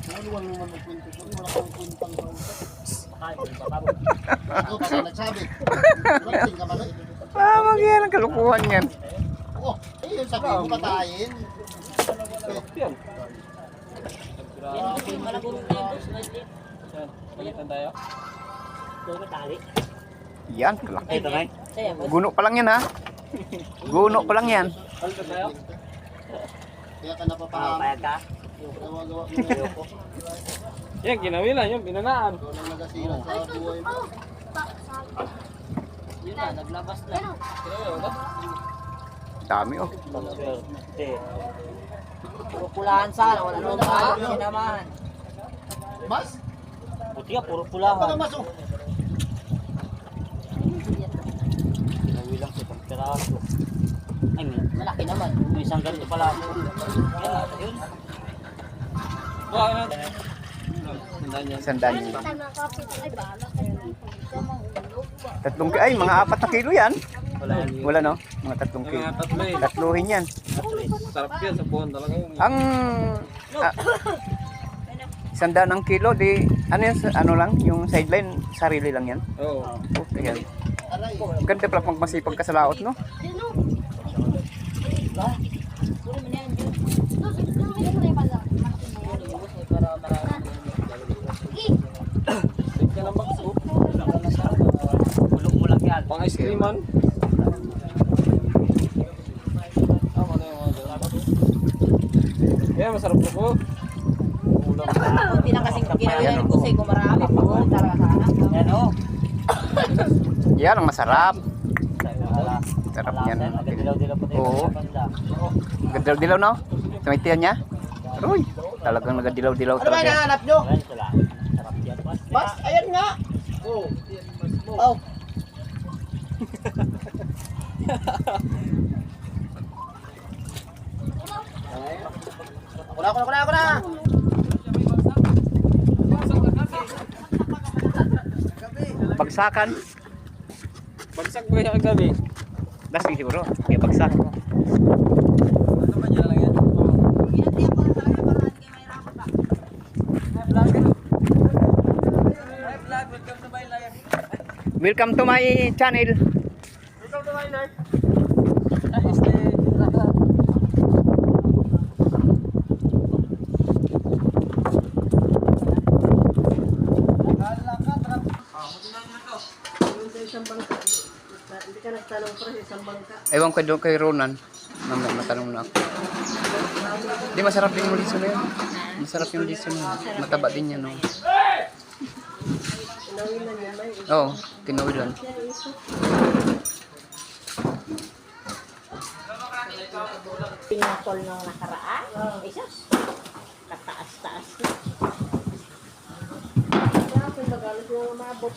Ano wala naman magkwento ko? Wala kang kwentang sa utak. Makain, papabot. Ako kasi nagsabi. Rating ka ba na? Ah, mag yan ang kalukuhan yan. Oh, eh yun sabi mo patayin. yan. Malabulong na yung slightly. Palitan tayo. Ito na tali. Yan, kalaki. Ito nga. Saya mo. Guno pa lang yan ha. Guno pa lang yan. Palitan tayo. Kaya ka Ah, napapahamak. payag ka. Gawa-gawa mo na yun. Yan, ginawi lang yung binanaan. Ikaw nang nagasira sa buhay mo. Yun na, naglabas na. Dami oh. Puro pulahan sana, wala nang pao, sinamahan. Mas? Buti ka, puro Ano pulahan. mas? oh? Ginawi lang sa isang piraso. Ay, may malaki naman. May isang ganito pala. Yun. Sandaan ba? Tatlong ay, mga apat na kilo yan. Wala yan. Wala no? Mga tatlong kilo. eh. Tatluhin yan. Sarap yan sa buwan talaga. Ang ah, sandaan ng kilo, di, ano yan, ano lang, yung sideline, sarili lang yan. Oo. Okay yan. Aray. Ganda pala pag masipag ka sa laot, no? O. Puro mo yan, oh. Yan. Pang ice cream man. Kaya masarap na po. Ulam. Kunti na kasing ko sa'yo kung marami pa ko. Tara sana. Yan o. Yan ang masarap. Wala. Sarap yan. Oo. Dilaw, no? Sa may tiyan niya. Aroy, talagang nagadilaw-dilaw Ano ba talaga. nyo? Bas. Mas, ayan nga. Oh. Oh. Ako na, ako na, ako na, ako na. Bagsakan. Bagsak ba yung gabi? Lasing siguro. Kaya bagsak. Ano ba niya lang yan? Welcome to my channel. Ewan ko doon kay Ronan. Mamaya matanong na ako. Di masarap din yung liso na yun. Masarap yung liso na yun. Mataba din yan. No? Oo, oh, kinawilan. Pinatol nung nakaraan. Isa. Kataas-taas na. Kaya kung magalit yung umabot.